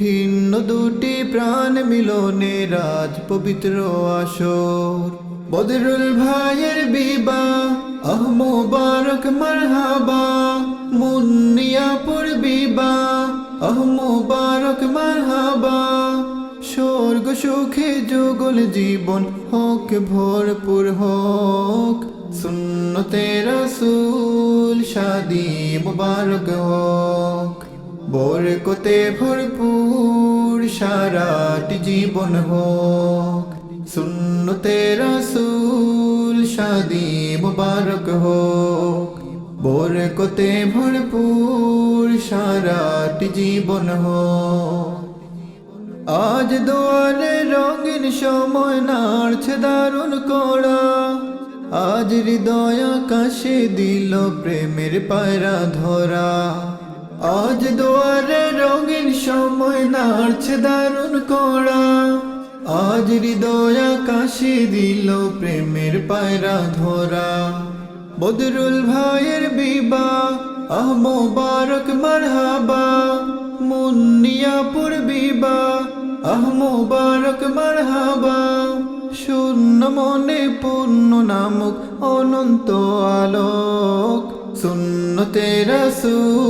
ভিন্ন দুটি প্রাণ মিলনে রাজ পবিত্র আসর। বদরুল ভাইয়ের বিবা, আহ মোবারক মারহাবা, মুন্নিয়াপুর বিবা, আহ মোবারক মারহাবা। স্বর্গ সুখে যুগল জীবন হোক, ভরপুর হোক সুন্নতে রসুল শাদি মুবারক হোক। বরকতে ভরপুর সারাটি জীবন হোক। সুন্নতে রসুল শাদি মুবারক হোক। বরকতে ভরপুর সারাটি জীবন হোক। আজ দোয়ারে রঙিন সময় নাড়ছে দারুণ কড়া। আজ হৃদয় আকাশে দিল প্রেমের পায়রা ধরা। আজ দোয়ারে রঙিন সময় নাড়ছে দারুণ কড়া। আজ হৃদয় আকাশে দিল প্রেমের পায়রা ধরা। বদরুল ভাইয়ের বিবা, আহ মোবারক মারহাবা। মুন্নিয়াপুর বিবা, আহ মোবারক মারহাবা। শূন্য মনে পূর্ণ নামক অনন্ত আলোক। শূন্য তেরা রসুল